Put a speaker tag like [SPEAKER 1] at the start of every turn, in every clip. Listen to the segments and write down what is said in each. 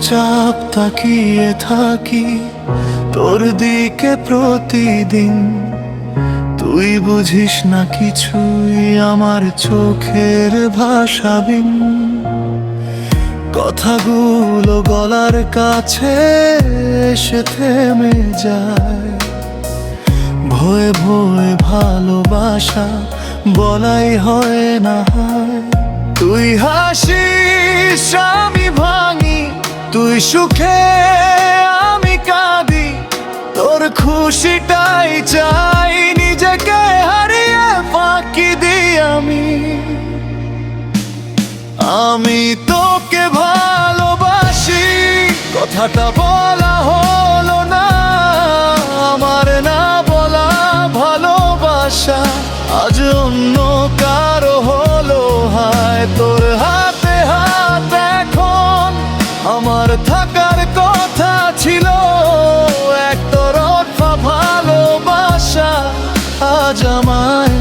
[SPEAKER 1] চুপচাপ তাকিয়ে থাকি। তোর দিকে প্রতিদিন। তুই বুঝিস না কিছুই আমার চোখের ভাষাবিন। কথাগুলো গলার কাছে এসে থেমে যায়। ভয়ে ভয়ে ভালোবাসা বলাই হয় না হয়। তুই হাসিস তুই সুখে আমি কাঁদি, তোর খুশিটাই চাই, নিজেকে হারিয়ে ফাঁকি দিই আমি। আমি তোকে ভালোবাসি, কথাটা বলা হলো না, আমার না বলা ভালোবাসা। আজ অন্য কারও হলো হায়, তোর আজ আমায়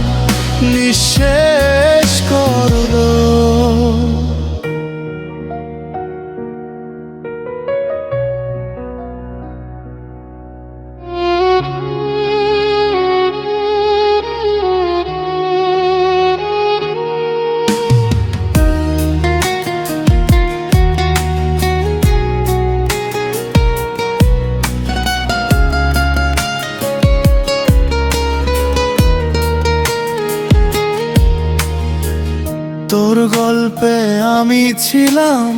[SPEAKER 1] গল্পে আমি ছিলাম,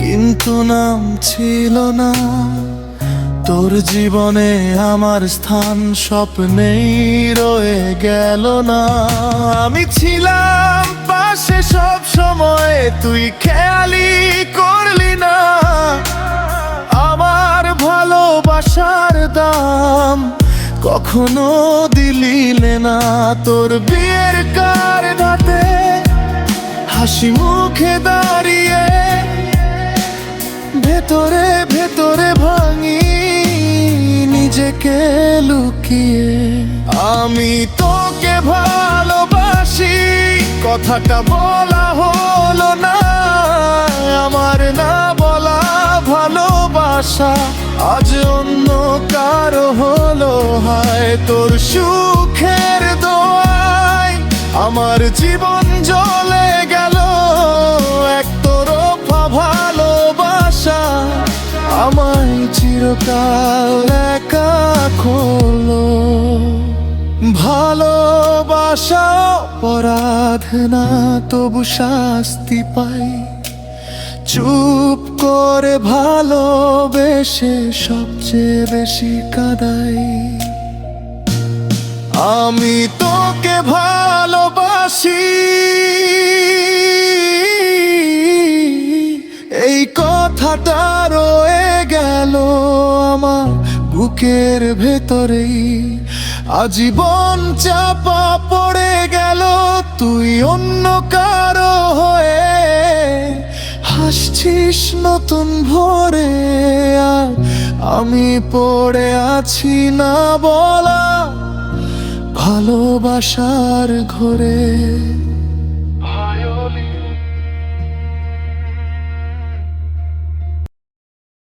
[SPEAKER 1] কিন্তু নাম ছিল না। তোর জীবনে আমার স্থান স্বপ্নেই রয়ে গেল না। আমি ছিলাম পাশে সব সময়, তুই খেয়ালি করলি না। আমার ভালোবাসার দাম কখনো দিলিলে না। তোর বিয়ের কারণাতে হাসি মুখে দাঁড়িয়ে ভেতরে ভেতরে ভাঙি নিজেকে লুকিয়ে। আমি তোকে ভালোবাসি, কথাটা বলা হলো না, আমার না বলা ভালোবাসা। আজ অন্য কারও হলো, হায় তোর সুখের দোয়াই আমার জীবন চিরকাল একা খোলো। ভালোবাসা অপরাধ না, তবু শাস্তি পাই। চুপ করে ভালোবেসে সবচেয়ে বেশি কাদাই। আমি তোকে ভালোবাসি। এই কথাটা রয়ে গেল। আমার বুকের ভেতরেই আজীবন চাপা পড়ে গেল, তুই অন্য কারও হয়ে হাসছিস নতুন ভোরে, আর আমি পড়ে আছি না বলা ভালোবাসার ঘরে।